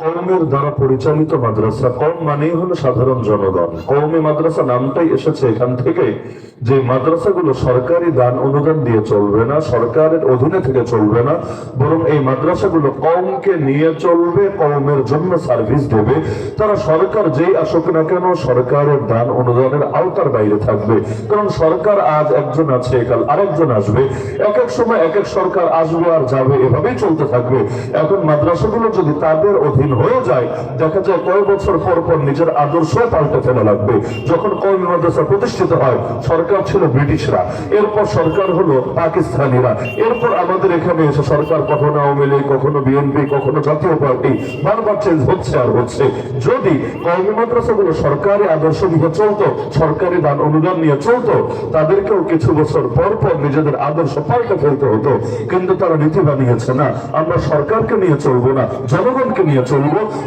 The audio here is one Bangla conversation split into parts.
কৌমের দ্বারা পরিচালিত মাদ্রাসা। কম মানেই হলো সাধারণ জনগণ। কৌমি মাদ্রাসা নামটাই এসেছে এখান থেকে যে মাদ্রাসাগুলো সরকারি দান অনুদান দিয়ে চলবে না, সরকারের অধীনে থেকে চলবে না, বরং এই মাদ্রাসাগুলো কমকে নিয়ে চলবে, কমের জন্য সার্ভিস দেবে। তারা সরকার যেই আসুক না কেন, সরকারের দান অনুদানের আওতার বাইরে থাকবে। কারণ সরকার আজ একজন আছে, কাল আরেকজন আসবে। এক এক সময় এক এক সরকার আসবে আর যাবে, এভাবেই চলতে থাকবে। এখন মাদ্রাসাগুলো যদি তাদের অধীন হয়ে যায়, দেখা যায় কয়েক বছর পর পর নিজের আদর্শ পাল্টে ফেলা লাগবে। যখন কৌমি মাদ্রাসা প্রতিষ্ঠিত হয়, সরকার ছিল ব্রিটিশরা। এরপর সরকার হলো পাকিস্তানিরা। এরপর আমাদের এখানে এসে সরকার কখনো আওয়ামী লীগ, কখনো বিএনপি কখনো জাতীয় পার্টি, বারবার চেঞ্জ হচ্ছে আর হচ্ছে। যদি কৌমি মাদ্রাসাগুলো সরকারি আদর্শ নিয়ে চলতো, সরকারি দান অনুদান নিয়ে চলতো, তাদেরকেও কিছু বছর পর পর নিজেদের আদর্শ পাল্টে ফেলতে হতো। কিন্তু তারা নীতি বানিয়েছে না। আমরা সরকারকে নিয়ে চলবো না, জনগণকে নিয়ে চলবো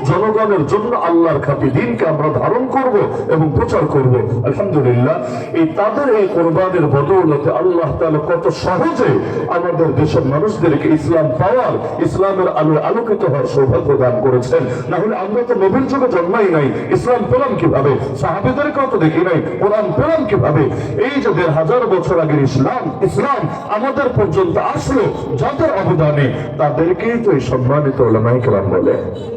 জনগণের জন্য আল্লাহর খাতি দিনকে আমরা ধারণ করব এবং প্রচার করব। আলহামদুলিল্লাহ, এই তাদের এই কোরবানের বদৌলতে আল্লাহ তাআলা কত সহজে আমাদের দেশের মানুষদেরকে ইসলাম পাওয়ার, ইসলামের আলো আলোকিত হওয়ার সৌভাগ্য দান করেছেন। না হলে আমরা তো নবীন যুগে জন্মাই নাই। ইসলাম পেলাম কীভাবে? সাহাবিদেরকেও তো দেখি নাই। কোরআন পেলাম কীভাবে? এই যে দেড় হাজার বছর আগের ইসলাম ইসলাম আমাদের পর্যন্ত আসলো যাদের অবদানে, তাদেরকেই তো এই সম্মানিত ওলামাই কেরাম বলে।